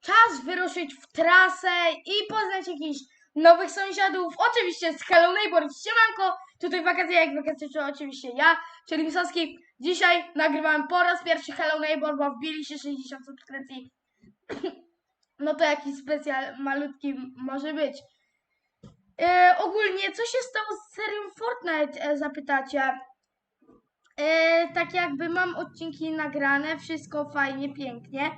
czas wyruszyć w trasę i poznać jakichś nowych sąsiadów. Oczywiście z Hello Neighbor, siemanko, tutaj wakacje jak wakacje, czy oczywiście ja, czyli Misowski. Dzisiaj nagrywałem po raz pierwszy Hello Neighbor, bo wbili się 60 subskrypcji. No to jakiś specjal malutki może być. E, ogólnie, co się stało z serią Fortnite, e, zapytacie? E, tak jakby mam odcinki nagrane, wszystko fajnie, pięknie.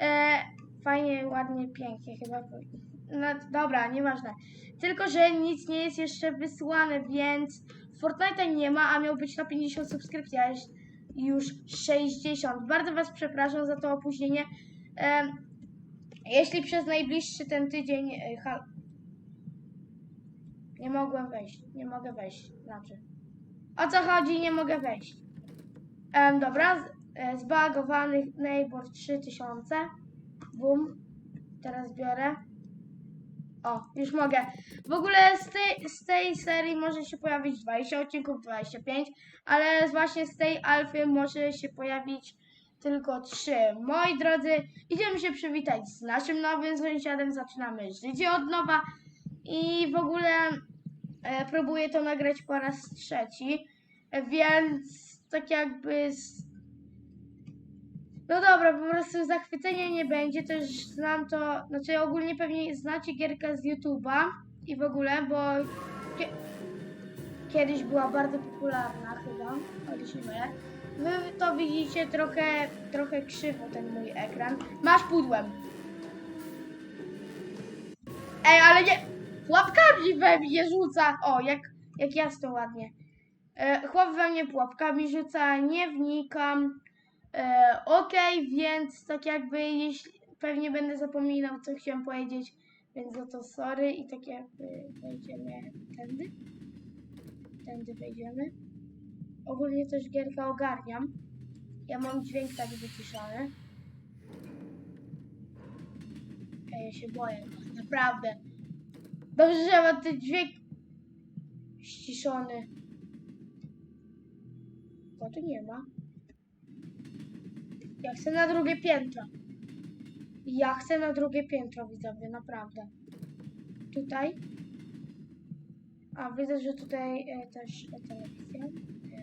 E, fajnie, ładnie, pięknie chyba. No, dobra, nieważne. Tylko, że nic nie jest jeszcze wysłane, więc Fortnite'a nie ma, a miał być na 50 subskrypcji, a jest już 60. Bardzo Was przepraszam za to opóźnienie. Jeśli przez najbliższy ten tydzień... E, nie mogłem wejść, nie mogę wejść, znaczy. O co chodzi? Nie mogę wejść. Em, dobra, e, zbagowany neighbor 3000. Bum. Teraz biorę. O, już mogę. W ogóle z tej, z tej serii może się pojawić 20 odcinków, 25, ale właśnie z tej alfy może się pojawić tylko 3. Moi drodzy, idziemy się przywitać z naszym nowym sąsiadem, zaczynamy życie od nowa i w ogóle e, próbuję to nagrać po raz trzeci, więc tak jakby z... No dobra, po prostu zachwycenia nie będzie, też znam to, znaczy ogólnie pewnie znacie gierkę z YouTube'a i w ogóle, bo kie... kiedyś była bardzo popularna chyba, o się mylę. Wy to widzicie trochę, trochę krzywo ten mój ekran. Masz pudłem. Ej, ale nie, łapkami we mnie rzuca. O, jak, jak jasno ładnie. E, chłop we mnie pułapkami rzuca, nie wnikam. E, Okej, więc tak jakby jeśli pewnie będę zapominał, co chciałem powiedzieć, więc za to sorry i tak jakby wejdziemy tędy. Tędy wejdziemy. Ogólnie też gierkę ogarniam. Ja mam dźwięk tak wyciszony. Ej, ja się boję, naprawdę. Dobrze, że mam ten dźwięk ściszony. Bo tu nie ma. Ja chcę na drugie piętro. Ja chcę na drugie piętro, widzowie, naprawdę. Tutaj. A, widzę, że tutaj e, też e, telewizja. E.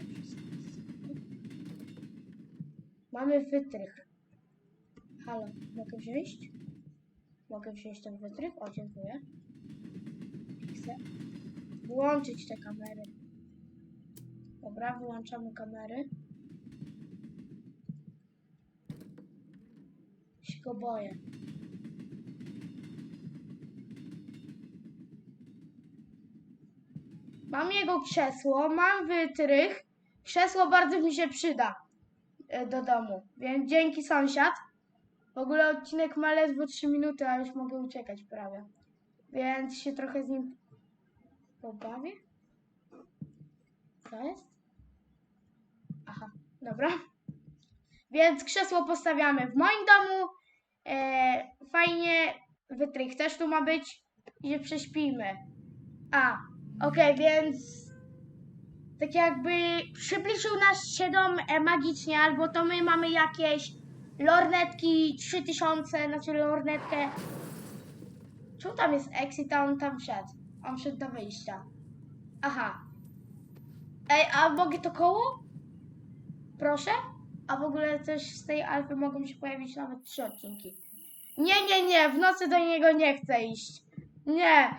Mamy wytrych. Halo, mogę wziąć? Mogę wziąć ten wytrych? O, dziękuję. Chcę włączyć te kamery. Dobra, wyłączamy kamery. Go boję. Mam jego krzesło, mam wytrych. Krzesło bardzo mi się przyda e, do domu, więc dzięki sąsiad. W ogóle odcinek ma ledwo 3 minuty, a już mogę uciekać prawie. Więc się trochę z nim pobawię. Co jest? Aha, dobra. Więc krzesło postawiamy w moim domu. E, fajnie, wytrych też tu ma być. I się prześpimy. A, okej, więc tak jakby przybliżył nas się dom e, magicznie, albo to my mamy jakieś lornetki 3000, znaczy lornetkę. Czemu tam jest exit, a on tam wszedł? On wszedł do wyjścia. Aha. Ej, a mogę to koło? Proszę? A w ogóle też z tej alfy mogą się pojawić nawet trzy odcinki. Nie, nie, nie, w nocy do niego nie chcę iść. Nie.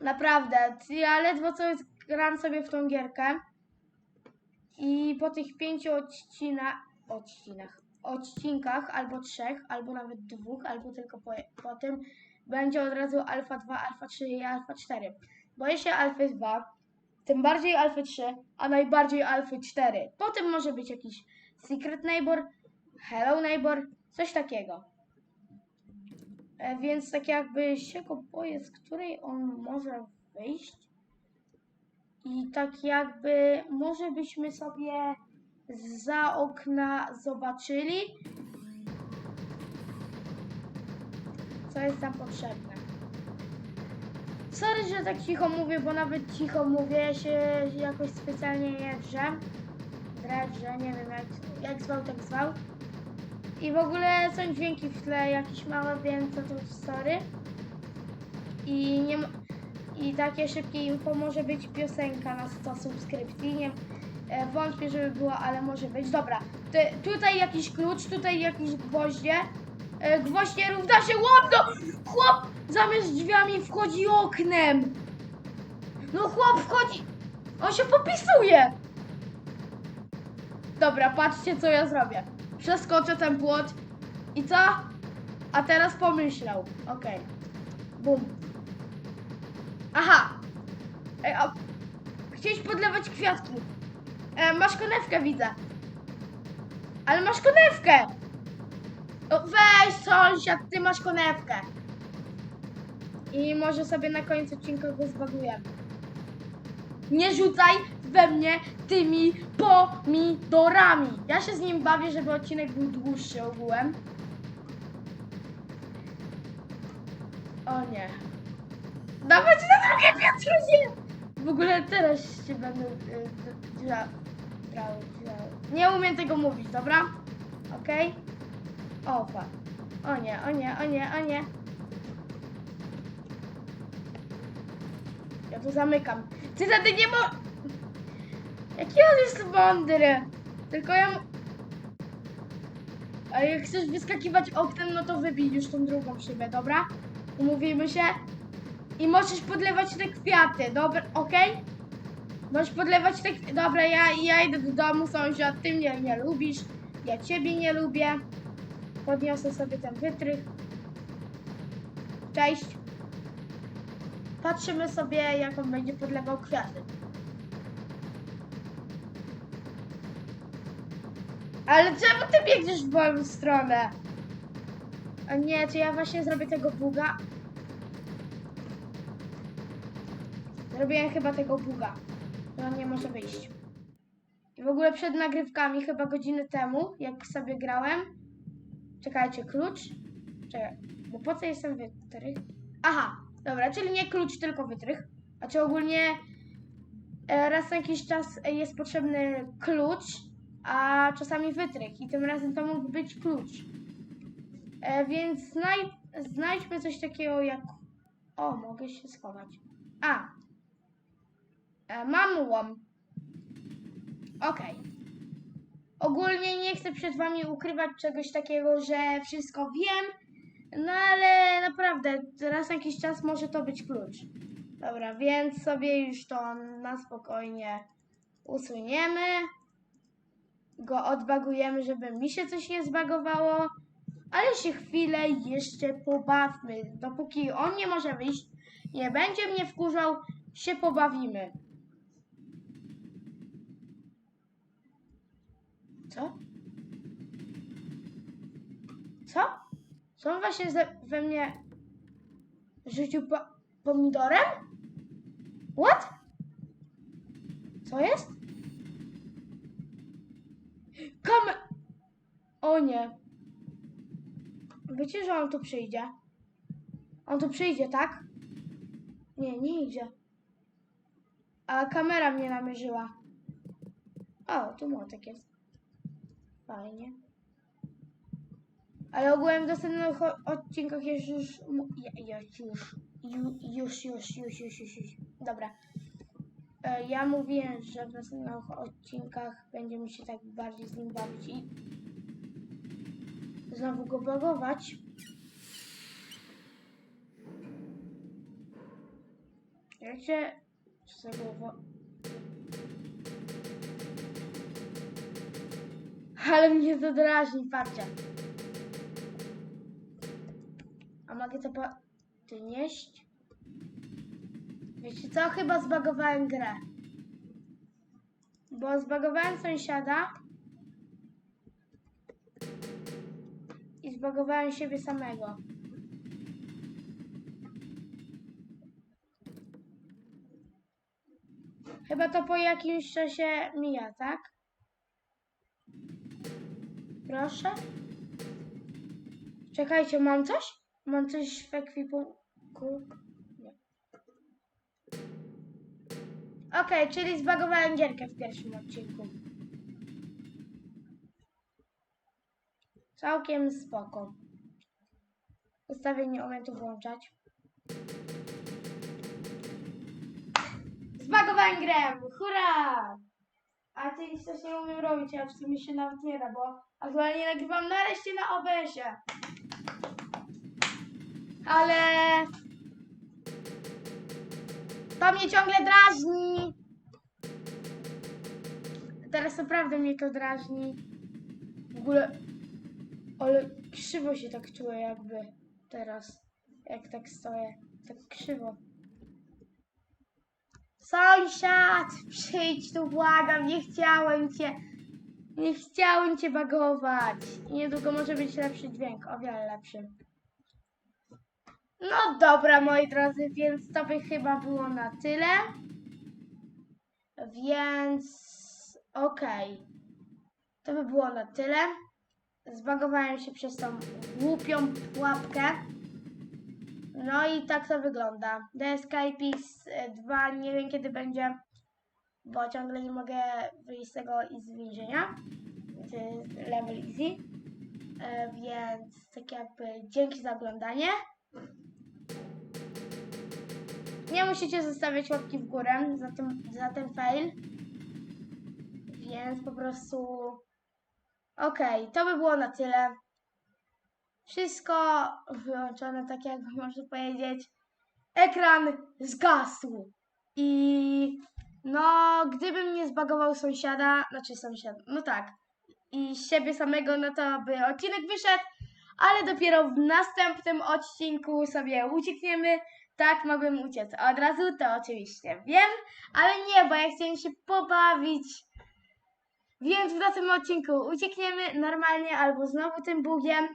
Naprawdę. Ja ledwo co gram sobie w tą gierkę. I po tych pięciu odcinach, odcinach, odcinkach, albo trzech, albo nawet dwóch, albo tylko po, po tym, będzie od razu alfa 2, alfa 3 i alfa 4. Boję się alfy 2, tym bardziej alfy 3, a najbardziej alfy 4. Potem może być jakiś secret neighbor, hello neighbor, coś takiego. E, więc tak jakby się go boję, z której on może wyjść. I tak jakby może byśmy sobie za okna zobaczyli, co jest tam potrzebne. Sorry, że tak cicho mówię, bo nawet cicho mówię, się jakoś specjalnie nie drze. Drewrze, nie wiem jak, jak zwał, tak zwał. I w ogóle są dźwięki w tle jakieś małe, więc to sorry. I nie i takie szybkie info może być piosenka na 100 subskrypcji. Nie, e, wątpię, żeby była, ale może być. Dobra, te, tutaj jakiś klucz, tutaj jakieś gwoździe. E, gwoździe równa się łomno! Chłop zamiast drzwiami wchodzi oknem. No chłop wchodzi. On się popisuje. Dobra, patrzcie co ja zrobię. Przeskoczę ten płot. I co? A teraz pomyślał. Okej. Bum. Aha. Ej, a... Chciałeś podlewać kwiatki. E, masz konewkę, widzę. Ale masz konewkę. O, weź sąsiad, ty masz konewkę. I może sobie na końcu odcinka go zbagujemy. Nie rzucaj we mnie tymi pomidorami. Ja się z nim bawię, żeby odcinek był dłuższy ogółem. O nie. Dawać na drugie piętro nie! W ogóle teraz się będę y, dra-. Nie umiem tego mówić, dobra? Okej? O, fuck. O nie, o nie, o nie, o nie. Ja tu zamykam. Ty wtedy nie mo... Jaki on jest mądry? Tylko ja... A jak chcesz wyskakiwać oknem, no to wybij już tą drugą szybę, dobra? Umówimy się? I możesz podlewać te kwiaty, dobra, okej? Możesz podlewać te kwiaty. Dobra, ja, ja idę do domu, sąsiad, ty mnie nie lubisz, ja ciebie nie lubię. Podniosę sobie ten wytrych. Cześć. Patrzymy sobie, jak on będzie podlewał kwiaty. Ale czemu ty biegniesz w moją stronę? A nie, to ja właśnie zrobię tego buga. Zrobiłem chyba tego buga. To nie może wyjść. I w ogóle przed nagrywkami, chyba godzinę temu, jak sobie grałem. Czekajcie, klucz. Czekaj, bo po co jestem wytrych? Aha, dobra, czyli nie klucz, tylko wytrych. A czy ogólnie e, raz na jakiś czas jest potrzebny klucz, a czasami wytrych. I tym razem to mógł być klucz. E, więc znaj znajdźmy coś takiego jak. O, mogę się schować. A. E, mam łom. Okej. Ogólnie nie chcę przed wami ukrywać czegoś takiego, że wszystko wiem. No ale naprawdę, raz na jakiś czas może to być klucz. Dobra, więc sobie już to na spokojnie usuniemy. Go odbagujemy, żeby mi się coś nie zbagowało. Ale się chwilę jeszcze pobawmy. Dopóki on nie może wyjść, nie będzie mnie wkurzał, się pobawimy. Co? Co? Co on właśnie we mnie rzucił po, pomidorem? What? Co jest? Kam... O nie. Wiecie, że on tu przyjdzie? On tu przyjdzie, tak? Nie, nie idzie. A kamera mnie namierzyła. O, tu młotek jest. Fajnie. Ale ogółem w następnych odcinkach jest już... Już, już, ju- już, już, już, już, już, już. Dobra. Ja mówiłem, że w następnych odcinkach będziemy się tak bardziej z nim bawić i znowu go bagować. Wiecie, co za głowa... Ale mnie to drażni, patrzcie. A mogę to podnieść? Wiecie co? Chyba zbagowałem grę. Bo zbagowałem sąsiada. I zbagowałem siebie samego. Chyba to po jakimś czasie mija, tak? Proszę. Czekajcie, mam coś? Mam coś w ekwipunku? Okej, czyli zbagowałem gierkę w pierwszym odcinku. Całkiem spoko. Ustawienie momentu włączać. Zbagowałem grę! Hurra! A ty nic też nie umiem robić, a w sumie się nawet nie da, bo aktualnie nagrywam nareszcie na OBS-ie. Ale... To mnie ciągle drażni! Teraz naprawdę mnie to drażni. W ogóle... Ale krzywo się tak czuję jakby teraz. Jak tak stoję. Tak krzywo. Sąsiad! Przyjdź tu, błagam, nie chciałem cię. Nie chciałem cię bagować. Niedługo może być lepszy dźwięk, o wiele lepszy. No dobra, moi drodzy, więc to by chyba było na tyle. Więc okej. To by było na tyle. Zbagowałem się przez tą głupią pułapkę. No i tak to wygląda. The Escapist 2 nie wiem kiedy będzie, bo ciągle nie mogę wyjść z tego i z więzienia. Jest level easy. E, Więc tak jakby dzięki za oglądanie. Nie musicie zostawiać łapki w górę za, tym, za ten fail. Więc po prostu. Okej, to by było na tyle. Wszystko wyłączone, tak jakby można powiedzieć. Ekran zgasł. I no, gdybym nie zbagował sąsiada, znaczy sąsiada, no tak, i siebie samego, no to by odcinek wyszedł, ale dopiero w następnym odcinku sobie uciekniemy. Tak, mogłem uciec od razu, to oczywiście wiem, ale nie, bo ja chciałem się pobawić. Więc w następnym odcinku uciekniemy normalnie albo znowu tym bugiem.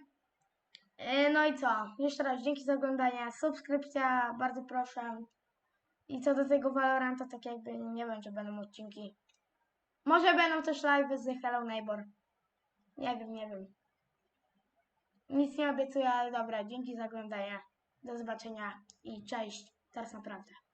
Yy, No i co? Jeszcze raz dzięki za oglądanie. Subskrypcja, bardzo proszę. I co do tego Valoranta, tak jakby nie wiem, czy będą odcinki. Może będą też live z Hello Neighbor. Nie wiem, nie wiem. Nic nie obiecuję, ale dobra, dzięki za oglądanie. Do zobaczenia i cześć. Teraz naprawdę.